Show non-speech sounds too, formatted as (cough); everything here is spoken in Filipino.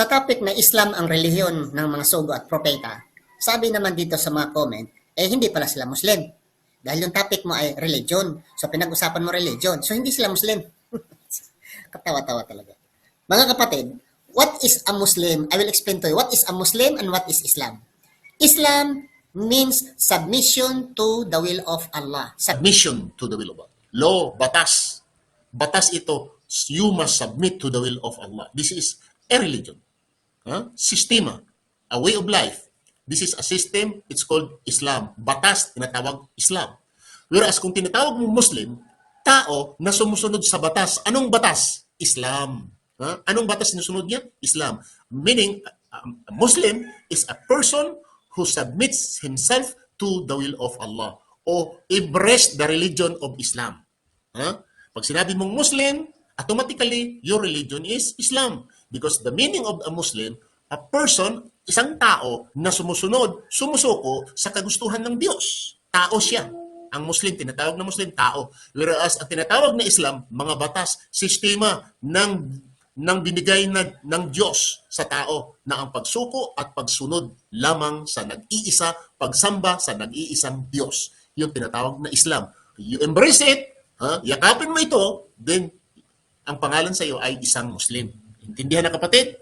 Sa topic na Islam ang relihiyon ng mga sugo at propeta, sabi naman dito sa mga comment, eh hindi pala sila Muslim. Dahil yung topic mo ay religion. So pinag-usapan mo religion. So hindi sila Muslim. (laughs) Katawa-tawa talaga. Mga kapatid, what is a Muslim? I will explain to you what is a Muslim and what is Islam. Islam means submission to the will of Allah. Sub- submission to the will of Allah. Law, batas. Batas ito, you must submit to the will of Allah. This is a religion. Huh? Sistema, a way of life. This is a system, it's called Islam. Batas, tinatawag Islam. Whereas kung tinatawag mo Muslim, tao na sumusunod sa batas. Anong batas? Islam. Huh? Anong batas sinusunod niya? Islam. Meaning, um, a Muslim is a person who submits himself to the will of Allah o embrace the religion of Islam. Ha? Pag sinabi mong Muslim, automatically your religion is Islam. Because the meaning of a Muslim, a person, isang tao na sumusunod, sumusuko sa kagustuhan ng Diyos. Tao siya. Ang Muslim, tinatawag na Muslim, tao. Whereas ang tinatawag na Islam, mga batas, sistema ng ng binigay na ng Diyos sa tao na ang pagsuko at pagsunod lamang sa nag-iisa, pagsamba sa nag-iisang Diyos. Yung tinatawag na Islam. You embrace it, ha? yakapin mo ito, then ang pangalan sa iyo ay isang Muslim. Intindihan na kapatid?